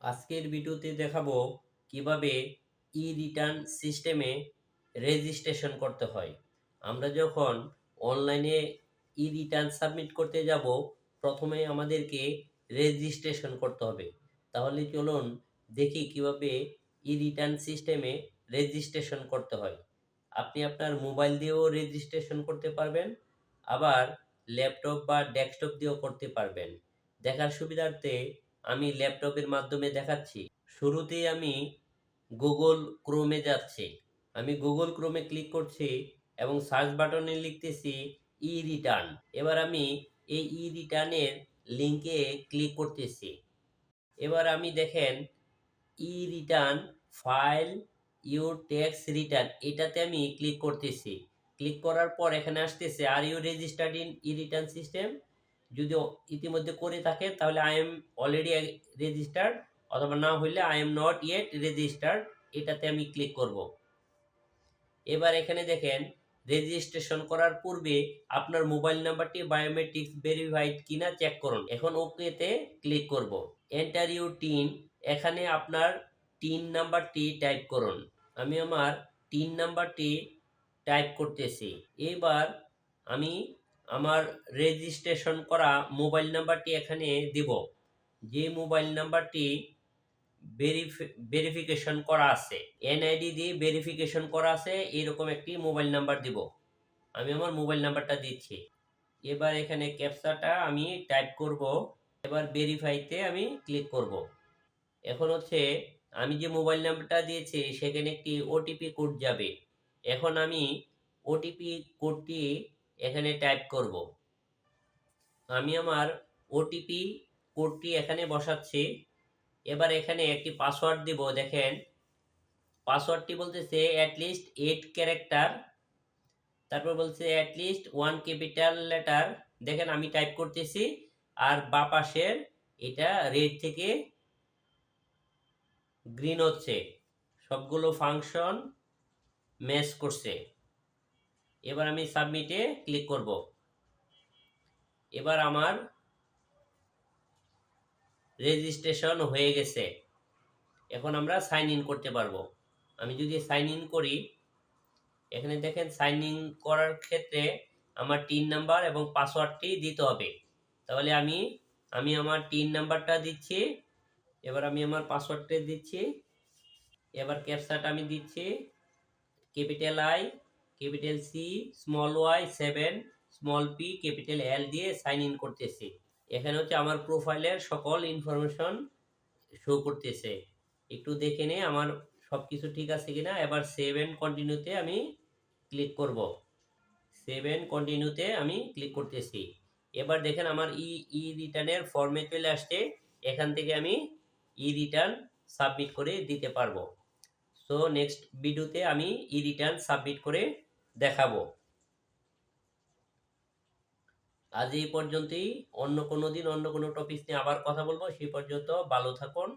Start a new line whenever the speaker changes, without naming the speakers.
আজকের ভিডিওতে দেখাবো কীভাবে ই রিটার্ন সিস্টেমে রেজিস্ট্রেশন করতে হয়। আমরা যখন অনলাইনে ই রিটার্ন সাবমিট করতে যাব, প্রথমে আমাদেরকে রেজিস্ট্রেশন করতে হবে। তাহলে চলুন দেখি কীভাবে ই রিটার্ন সিস্টেমে রেজিস্ট্রেশন করতে হয়। আপনি আপনার মোবাইল দিয়েও রেজিস্ট্রেশন করতে পারবেন, আবার ল্যাপটপ বা ডেস্কটপ দিয়েও করতে পারবেন। দেখার সুবিধার্থে আমি ল্যাপটপের মাধ্যমে দেখাচ্ছি। শুরুতেই আমি গুগল ক্রোমে যাচ্ছি। আমি গুগল ক্রোমে ক্লিক করছি এবং সার্চ বাটনে লিখতেছি ই রিটার্ন এবার আমি এই ই রিটার্নের লিঙ্কে ক্লিক করতেছি। এবার আমি দেখেন e return file your tax return. এটাতে আমি ক্লিক করতেছি। ক্লিক করার পর এখানে আসতেছে are you registered in e return system যদি ইতিমধ্যে করে থাকে, তাহলে আই এম অলরেডি রেজিস্টার্ড অথবা না হইলে I am not yet registered এটাতে আমি ক্লিক করব। এবার এখানে দেখেন রেজিস্ট্রেশন করার পূর্বে আপনার মোবাইল নাম্বারটি বায়োমেট্রিক্স ভেরিফাইড কিনা চেক করুন। এখন ওকেতে ক্লিক করব। এন্টার ইউ টিন এখানে আপনার টিন নাম্বারটি টাইপ করুন। আমি আমার টিন নাম্বারটি টাইপ করতেছি। এবার আমি আমার রেজিস্ট্রেশন করা মোবাইল নাম্বারটি এখানে দিব। যে মোবাইল নাম্বারটি ভেরিফিকেশন করা আছে। এনআইডি দিয়ে ভেরিফিকেশন করা আছে, এরকম একটি মোবাইল নাম্বার দিব। আমি আমার মোবাইল নাম্বারটা দিচ্ছি। এবার এখানে ক্যাপচাটা আমি টাইপ করব। এবার ভেরিফাইতে আমি ক্লিক করব। এখন হচ্ছে, আমি যে মোবাইল নাম্বারটা দিয়েছি, সেখানে একটি ওটিপি কোড যাবে। এখন আমি ওটিপি কোডটি এখানে টাইপ করব। আমি আমার ওটিপি কোডটি এখানে বসাচ্ছি। এবার এখানে একটি পাসওয়ার্ড দিব, দেখেন। পাসওয়ার্ডটি বলতেছে অ্যাটলিস্ট এইট ক্যারেক্টার তারপর বলছে অ্যাটলিস্ট ওয়ান ক্যাপিটাল লেটার দেখেন আমি টাইপ করতেছি, আর বা পাশের এটা রেড থেকে গ্রিন হচ্ছে। সবগুলো ফাংশন ম্যাচ করছে। এবার আমি সাবমিটে ক্লিক করব। এবার আমার রেজিস্ট্রেশন হয়ে গেছে। এখন আমরা সাইন ইন করতে পারব। আমি যদি সাইন ইন করি, এখানে দেখেন সাইন ইন করার ক্ষেত্রে আমার টিন নাম্বার এবং পাসওয়ার্ডটি দিতে হবে। তাহলে আমি আমি আমার টিন নাম্বারটা দিচ্ছি, এবার আমি আমার পাসওয়ার্ডটা দিচ্ছি, এবার ক্যাপচাটা আমি দিচ্ছি capital I capital C small Y seven small P capital L দিয়ে সাইন ইন করতেছি। এখানে হচ্ছে আমার প্রোফাইলের সকল ইনফরমেশন শো করতেছে। একটু দেখে নে আমার সব কিছু ঠিক আছে কিনা। এবার সেভেন কন্টিনিউতে আমি ক্লিক করব। সেভেন কন্টিনিউতে আমি ক্লিক করতেছি। এবার দেখেন আমার ই ই রিটার্নের ফর্মে চলে আসছে। এখান থেকে আমি ই রিটার্ন সাবমিট করে দিতে পারব। সো নেক্সট ভিডিওতে আমি ই রিটার্ন সাবমিট করে দেখাবো। আজ এই পর্যন্তই। অন্য কোনো দিন অন্য কোনো টপিক নিয়ে আবার কথা বলব। সেই পর্যন্ত ভালো থাকুন।